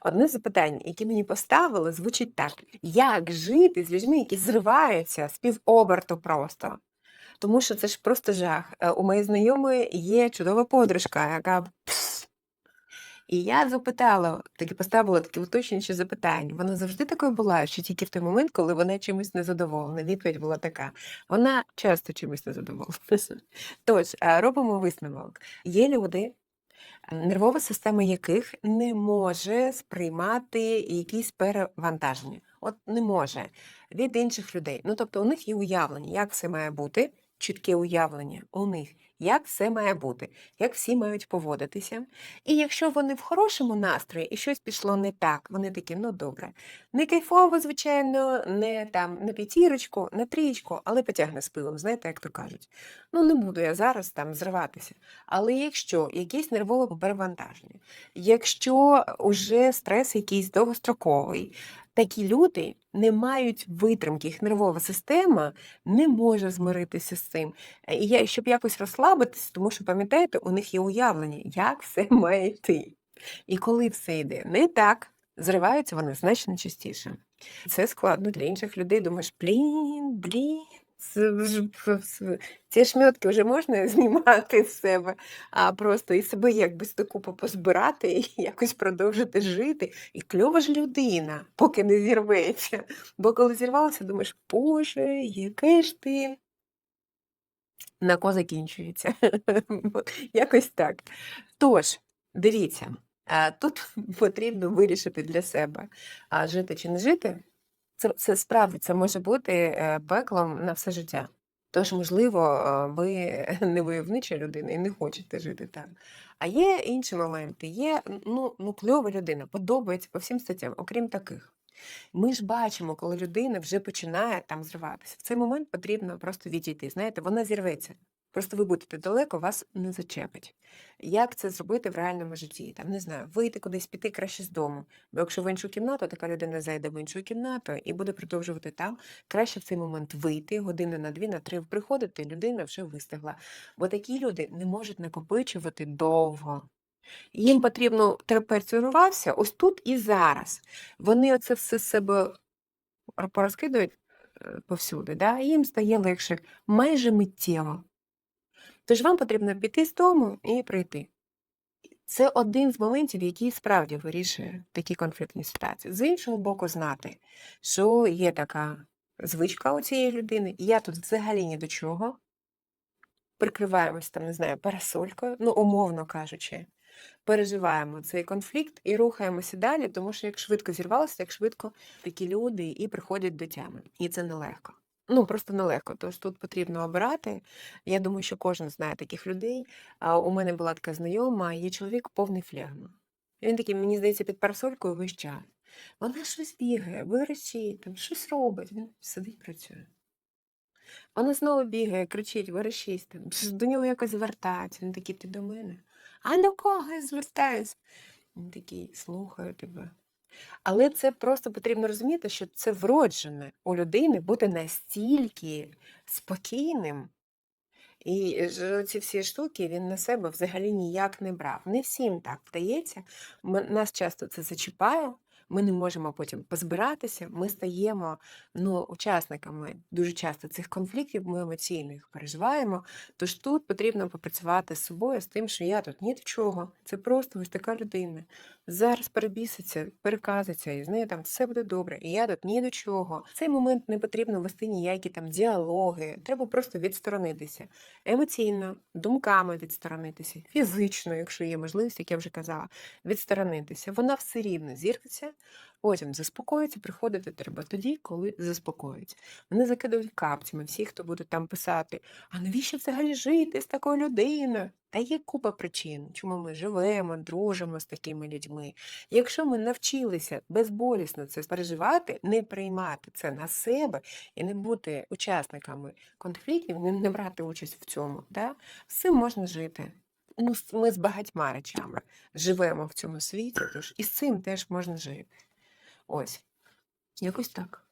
Одне з запитань, які мені поставили, звучить так: як жити з людьми, які зриваються з півоберту просто? Тому що це ж просто жах. Е, У моєї знайомої є чудова подружка, яка. І я запитала, таки поставила таке уточнююче запитання. Вона завжди такою була, що тільки в той момент, коли вона чимось незадоволена. Відповідь була така: вона часто чимось незадоволена. Тож, е, робимо висновок. Є люди, нервова система яких не може сприймати якісь перевантаження. От не може від інших людей. Ну тобто у них є уявлення, як все має бути, чітке уявлення у них, як все має бути, як всі мають поводитися. І якщо вони в хорошому настрої і щось пішло не так, вони такі, ну добре, не кайфово, звичайно, не там на п'ятірочку, на трієчку, але потягне з пилом, знаєте, як то кажуть. Ну не буду я зараз там зриватися. Але якщо якесь нервове перевантаження, якщо уже стрес якийсь довгостроковий, такі люди не мають витримки, їх нервова система не може змиритися з цим. І я, щоб якось розслабитися, тому що пам'ятаєте, у них є уявлення, як все має йти. І коли все йде не так, зриваються вони значно частіше. Це складно для інших людей. Думаєш, блін, блін. Ці шмьотки вже можна знімати з себе, а просто і себе якби з позбирати і якось продовжити жити. І кльова ж людина, поки не зірветься. Бо коли зірвалася, думаєш, Боже, яке ж ти. На ко закінчується. Якось так. Тож, дивіться, тут потрібно вирішити для себе, а жити чи не жити. Це, це справді це може бути е, пеклом на все життя. Тож, можливо, е, ви не войовнича людина і не хочете жити так. А є інші моменти. Є ну, ну, кльова людина, подобається по всім статтям, окрім таких. Ми ж бачимо, коли людина вже починає там зриватися. В цей момент потрібно просто відійти. Знаєте, вона зірветься. Просто ви будете далеко, вас не зачепить. Як це зробити в реальному житті? Там не знаю, вийти кудись піти краще з дому. Бо якщо в іншу кімнату, така людина зайде в іншу кімнату і буде продовжувати там. Краще в цей момент вийти, години на дві, на три приходити, людина вже вистигла. Бо такі люди не можуть накопичувати довго. Їм потрібно урвався ось тут і зараз. Вони оце все себе порозкидають е, повсюди, да? і їм стає легше майже миттєво. Тож вам потрібно піти з дому і прийти. Це один з моментів, який справді вирішує такі конфліктні ситуації. З іншого боку, знати, що є така звичка у цієї людини, я тут взагалі ні до чого. Прикриваємось там, не знаю, парасолькою, ну, умовно кажучи, переживаємо цей конфлікт і рухаємося далі, тому що як швидко зірвалося, як швидко такі люди і приходять до тями. І це нелегко. Ну, просто нелегко. Тож тут потрібно обирати. Я думаю, що кожен знає таких людей. А у мене була така знайома, її чоловік повний флегма. Він такий, мені здається, під парасолькою весь час. Вона щось бігає, верещить, там щось робить. Він сидить, працює. Вона знову бігає, кричить, верещить, там, до нього якось звертається. Він такий, ти до мене? А до кого я звертаюся? Він такий, слухаю тебе. Але це просто потрібно розуміти, що це вроджене у людини бути настільки спокійним. І ці всі штуки він на себе взагалі ніяк не брав. Не всім так вдається. Нас часто це зачіпає. Ми не можемо потім позбиратися. Ми стаємо ну, учасниками дуже часто цих конфліктів. Ми емоційно їх переживаємо. Тож тут потрібно попрацювати з собою, з тим, що я тут ні до чого. Це просто ось така людина. Зараз перебіситься, переказиться, і з нею там все буде добре. І я тут ні до чого. В цей момент не потрібно вести ніякі там діалоги. Треба просто відсторонитися емоційно, думками відсторонитися, фізично, якщо є можливість, як я вже казала, відсторонитися. Вона все рівно зірветься, потім заспокоїться, приходити треба тоді, коли заспокоїться. Вони закидують капцями всі, хто буде там писати: а навіщо взагалі жити з такою людиною? Та є купа причин, чому ми живемо, дружимо з такими людьми. Якщо ми навчилися безболісно це переживати, не приймати це на себе і не бути учасниками конфліктів, не, брати участь в цьому, да? з цим можна жити. Ну, ми з багатьма речами живемо в цьому світі, тож і з цим теж можна жити. Ось, якось так.